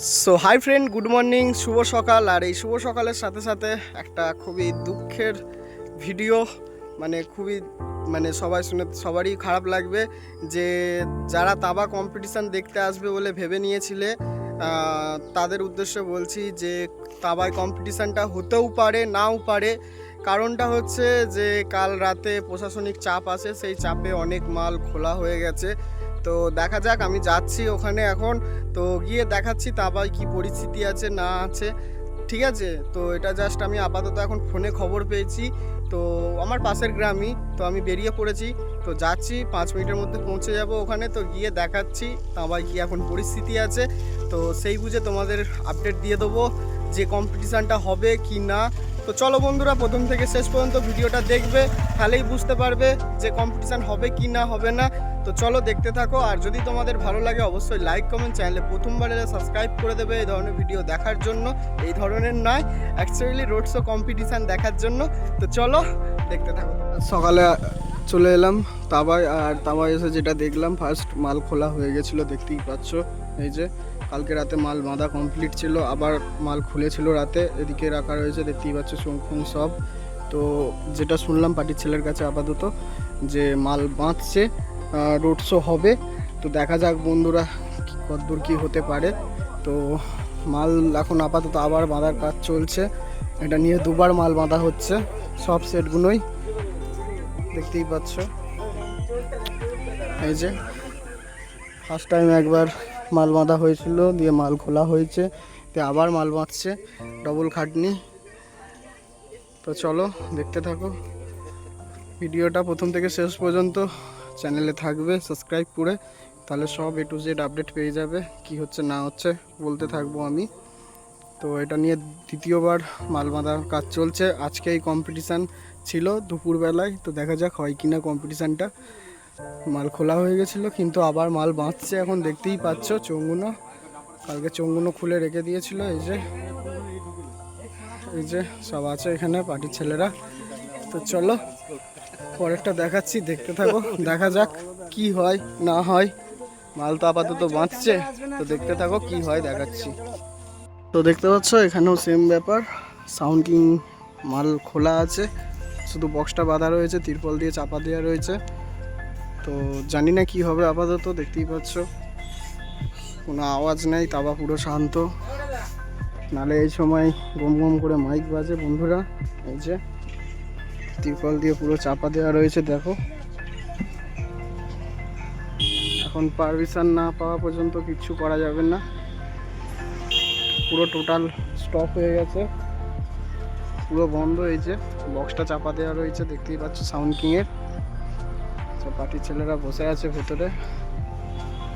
So hi friend good morning শুভ সকাল, আর এই শুভ সকালের সাথে সাথে একটা খুবই দুঃখের ভিডিও মানে খুবই মানে সবাই শুনে, সবারই খারাপ লাগবে যে যারা তাবা কম্পিটিশান দেখতে আসবে বলে ভেবে নিয়েছিলে তাদের উদ্দেশ্যে বলছি যে তাবায় কম্পিটিশানটা হতেও পারে, নাও পারে। কারণটা হচ্ছে যে কাল রাতে প্রশাসনিক চাপ আছে, সেই চাপে অনেক মাল খোলা হয়ে গেছে। তো দেখা যাক, আমি যাচ্ছি ওখানে এখন। তো গিয়ে দেখাচ্ছি তাবায় কি পরিস্থিতি আছে, না আছে। ঠিক আছে? তো এটা জাস্ট আমি আপাতত এখন ফোনে খবর পেয়েছি। তো আমার পাশের গ্রামই, তো আমি বেরিয়ে পড়েছি। তো যাচ্ছি, পাঁচ মিনিটের মধ্যে পৌঁছে যাব ওখানে। তো গিয়ে দেখাচ্ছি তাবায় কি এখন পরিস্থিতি আছে। তো সেই বুঝে তোমাদের আপডেট দিয়ে দেবো যে কম্পিটিশানটা হবে কি না। তো চলো বন্ধুরা, প্রথম থেকে শেষ পর্যন্ত ভিডিওটা দেখবে। তাহলেই বুঝতে পারবে যে কম্পিটিশান হবে কি না, হবে না। তো চলো দেখতে থাকো, আর যদি তোমাদের ভালো লাগে অবশ্যই লাইক কমেন্ট চ্যানেলে প্রথমবার এলে সাবস্ক্রাইব করে দেবে এই ধরনের ভিডিও দেখার জন্য। এই ধরনের নয় অ্যাকচুয়ালি রোড শো কম্পিটিশান দেখার জন্য। তো চলো দেখতে থাকো। সকালে চলে এলাম তাবায়, আর তাবায় এসে যেটা দেখলাম ফার্স্ট মাল খোলা হয়ে গেছিল, দেখতেই পাচ্ছ। এই যে, কালকে রাতে মাল বাঁধা কমপ্লিট ছিল, আবার মাল খুলেছিল রাতে, এদিকে রাখা রয়েছে, দেখতেই পাচ্ছ শঙ্কুং সব। তো যেটা শুনলাম পার্টির ছেলের কাছে আপাতত, যে মাল বাঁধছে রোড শো হবে। তো দেখা যাক বন্ধুরা কতদূর কী হতে পারে। তো মাল এখন আপাতত আবার বাঁধার কাজ চলছে। এটা নিয়ে দুবার মাল বাঁধা হচ্ছে, সব সেটগুলোই দেখতেই পাচ্ছ। এই যে ফার্স্ট টাইম একবার মাল বাঁধা হয়েছিল, দিয়ে মাল খোলা হয়েছে। দিয়ে আবার মাল বাঁধছে ডবল খাটনি। তো চলো, দেখতে থাকো। ভিডিওটা প্রথম থেকে শেষ পর্যন্ত চ্যানেলে থাকবে সাবস্ক্রাইব করে, তাহলে সব এ টু জেড আপডেট পেয়ে যাবে, কি হচ্ছে না হচ্ছে বলতে থাকব আমি। তো এটা নিয়ে দ্বিতীয়বার মাল বাঁধার কাজ চলছে। আজকে এই কম্পিটিশান ছিল দুপুরবেলায়, তো দেখা যাক হয় কি না কম্পিটিশানটা মাল খোলা হয়ে গেছিল, কিন্তু আবার মাল বাঁধছে এখন, দেখতেই পাচ্ছ চোঙগুনো কালকে চোঙগুনো খুলে রেখে দিয়েছিল, এই যে। এই যে সব আছে এখানে, পার্টির ছেলেরা। তো চলো পরেরটা দেখাচ্ছি, দেখতে থাকো, দেখা যাক কি হয়, না হয়। মাল তো আপাতত বাঁচছে, তো দেখতে থাকো কি হয়, দেখাচ্ছি। তো দেখতে পাচ্ছ, এখানেও সেম ব্যাপার। সাউন্ড কিং মাল খোলা আছে, শুধু বক্সটা বাঁধা রয়েছে, তিরপল দিয়ে চাপা দেওয়া রয়েছে। তো জানি না কি হবে আপাতত, দেখতেই পাচ্ছ। কোনো আওয়াজ নেই তাবা পুরো শান্ত। নালে এই সময় গম গম করে মাইক বাজে বন্ধুরা, এই যে। তিরপল দিয়ে পুরো চাপা দেওয়া রয়েছে, দেখো। এখন পারমিশন না পাওয়া পর্যন্ত কিচ্ছু করা যাবে না। পুরো টোটাল স্টপ হয়ে গেছে। পুরো বন্ধ যে বক্সটা চাপা দেওয়া রয়েছে, দেখতেই পাচ্ছ সাউন্ড কিংয়ের পার্টির ছেলেরা বসে আছে ভেতরে।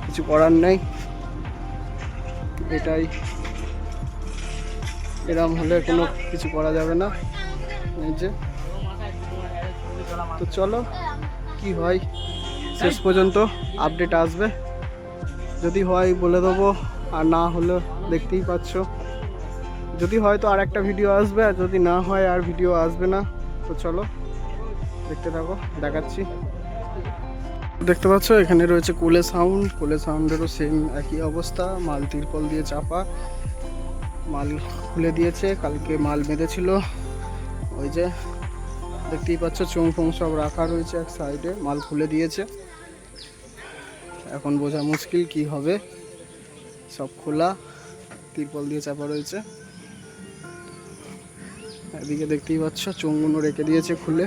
কিছু করার নেই। এটাই। এরম হলে কোনো কিছু করা যাবে না। এই যে তো চলো, কি হয়? শেষ পর্যন্ত আপডেট আসবে। যদি হয় বলে দেবো, আর না হলে দেখতেই পাচ্ছ। যদি হয় তো আর একটা ভিডিও আসবে, আর যদি না হয় আর ভিডিও আসবে না। তো চলো, দেখতে থাকো, দেখাচ্ছি। দেখতে পাচ্ছ, এখানে রয়েছে কোলে সাউন্ড কোলে সাউন্ডেরও সেম একই অবস্থা। মাল তিরপল দিয়ে চাপা। মাল খুলে দিয়েছে। কালকে মাল বেঁধেছিল। ওই যে দেখতেই পাচ্ছ চোং ফোং সব রাখা রয়েছে এক সাইডে মাল খুলে দিয়েছে। এখন বোঝা মুশকিল কি হবে। সব খোলা, তিরপল দিয়ে চাপা রয়েছে। এদিকে দেখতেই পাচ্ছ চোঙগুলো রেখে দিয়েছে খুলে।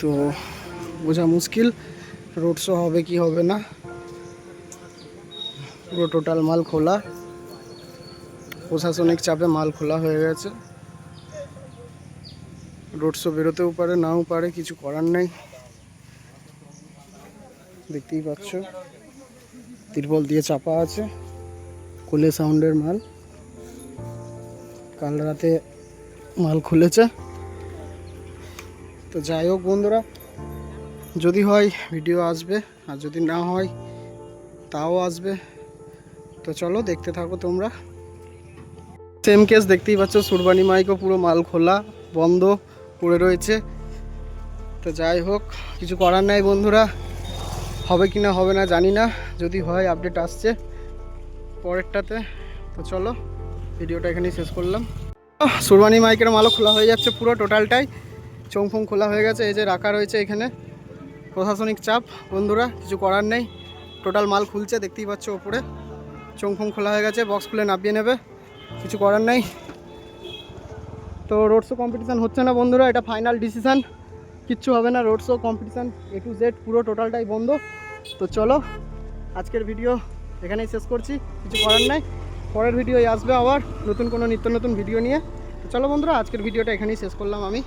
তো বোঝা মুশকিল রোড শো হবে কি হবে না। পুরো টোটাল মাল খোলা। প্রশাসনিক চাপে মাল খোলা হয়ে গেছে। রোড শো বেরোতেও পারে, নাও পারে, কিছু করার নেই। দেখতেই পাচ্ছ, তিরপল দিয়ে চাপা আছে কোলে সাউন্ডের মাল। কাল রাতে মাল খুলেছে। তো যাই হোক বন্ধুরা, যদি হয় ভিডিও আসবে, আর যদি না হয়, তাও আসবে। তো চলো দেখতে থাকো তোমরা। সেম কেস দেখতেই পাচ্ছ, সুরবানি মাইকও পুরো মাল খোলা, বন্ধ। পড়ে রয়েছে। তো যাই হোক, কিছু করার নাই বন্ধুরা। হবে কি না, হবে না, জানি না। যদি হয় আপডেট আসছে পরেরটাতে। তো চলো, ভিডিওটা এখানেই শেষ করলাম। সুরবানি মাইকের মালও খোলা হয়ে যাচ্ছে পুরো টোটালটাই। চোংফোং খোলা হয়ে গেছে, এই যে রাখা রয়েছে এখানে। প্রশাসনিক চাপ, বন্ধুরা, কিছু করার নেই। টোটাল মাল খুলছে, দেখতেই পাচ্ছ ওপরে। চোংফোং খোলা হয়ে গেছে বক্স খুলে নামিয়ে নেবে। কিছু করার নেই। তো রোড শো কম্পিটিশান হচ্ছে না বন্ধুরা, এটা ফাইনাল ডিসিশান কিচ্ছু হবে না road show competition A to Z পুরো টোটালটাই বন্ধ। তো চলো, আজকের ভিডিও এখানেই শেষ করছি, কিছু করার নাই। পরের ভিডিও আসবে আবার, নতুন কোনো নিত্য নতুন ভিডিও নিয়ে। তো চলো বন্ধুরা, আজকের ভিডিওটা এখানেই শেষ করলাম আমি।